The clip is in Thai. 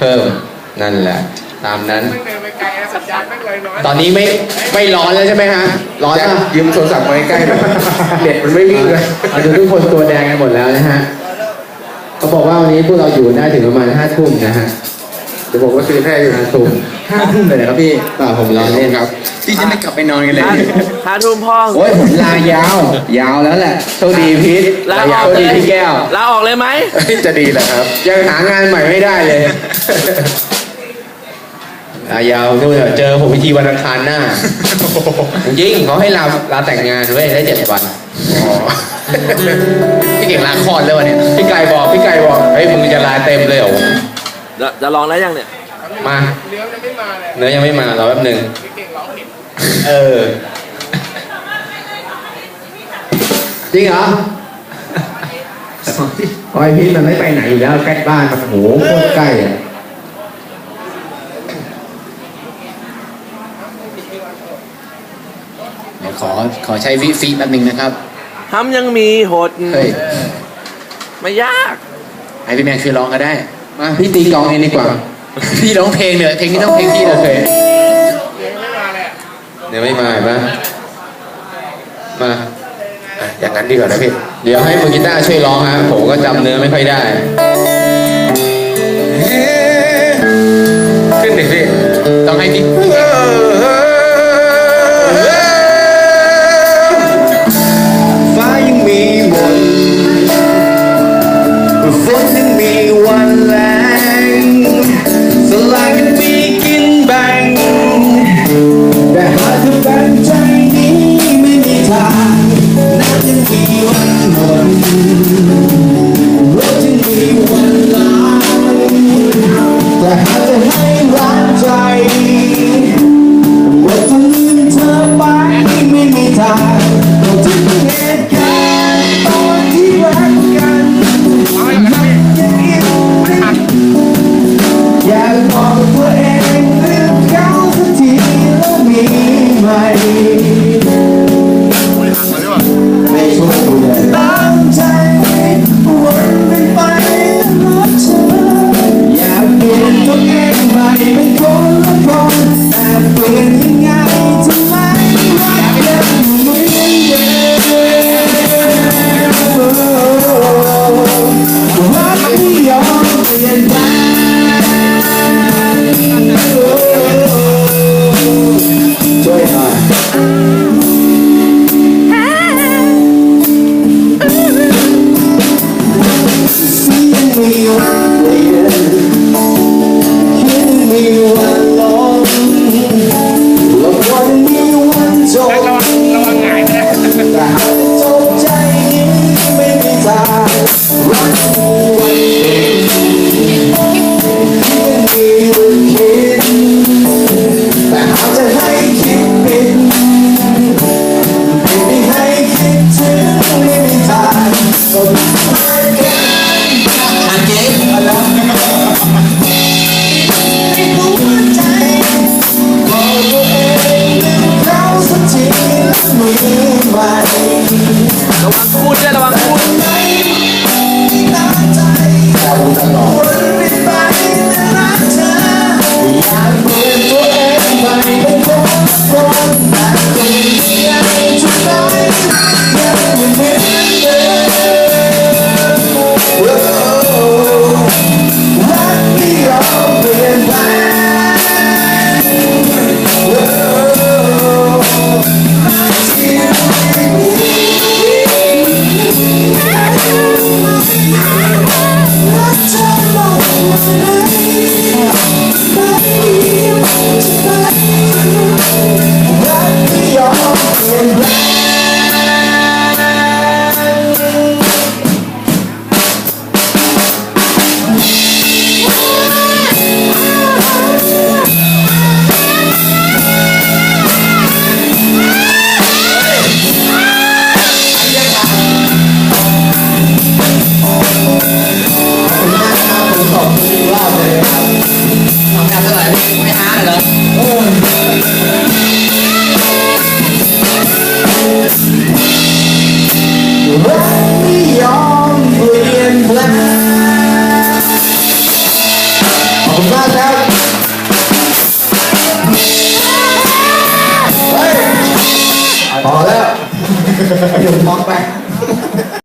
เพิ่มนั่นแหละ ตามนั้น ไม่เดินไปไกลนะสัญญาณไม่เลยน้อยตอนนี้ไม่ไม่ร้อนแล้วใช่ไหมฮะร้อนแจ็คป่ะยืมโทรศัพท์มาใกล้ๆหน่อยเน็ตมันไม่วิ่งเลยอาจจะทุกคนตัวแดงกันหมดแล้วนะฮะเขาบอกว่าวันนี้พวกเราอยู่ได้ถึงประมาณห้าทุ่มนะฮะ เดี๋ยวผมก็ซื้อให้อยู่ห้าทุ่มห้าทุ่มเลยนะครับพี่เปล่าผมร้อนเล่นครับพี่จะไม่กลับไปนอนกันเลยห้าห้าทุ่มพ่อโอ้ยผมลายาว ยาวแล้วแหละโชคดีพีทลาลาออยาวกโชคเลดียพี่แก้วลาออกเลยไหมจะดีแหละครับ ยังหางานใหม่ไม่ได้เลยลายาวนู่นเดี๋ยวเจอผมพิธีวันอังคารหน้าจริงๆเขาให้ลาลาแต่งงานเว้ยได้เจ็ดวันอ๋อพี่เก่งลาคลอดแล้ววะเนี่ยพี่ไก่บอกพี่ไก่บอกเฮ้ยมึงจะลาเต็มเลยเหรอ จะจะลองได้ยังเนี่ย มาเลี้ยวยังไม่มาเลยเนื้อยังไม่มารอแป๊บหนึ่งพี่เก่งร้องผิดเออจริงเหรอพอยพีทมันไม่ไปไหนอยู่แล้วใกล้บ้านมันโหโคตรใกล้อะเดี๋ยวขอขอใช้วิฟีแป๊บหนึงนะครับทำยังมีหด เฮ้ย ไม่ยาก ให้พี่แมนช่วยร้องก็ได้ มาพี่ตีกลองเองดีกว่า พี่ร้องเพลงเลยเพลงนี้ต้องเพลงพี่โอเลยเคเลี้ยวยังไม่มาเลยอะเดี๋ยวไม่มาเห็นปะมาอะอย่างนั้นดีกว่านะพี่ เดี๋ยวให้มือกีตาร์ช่วยร้องฮะผมก็จำเนื้อไม่ค่อยได้ ยอมเลยนแปลงคุณมากครับเฮ้ยพอแล้วหยุดมองไป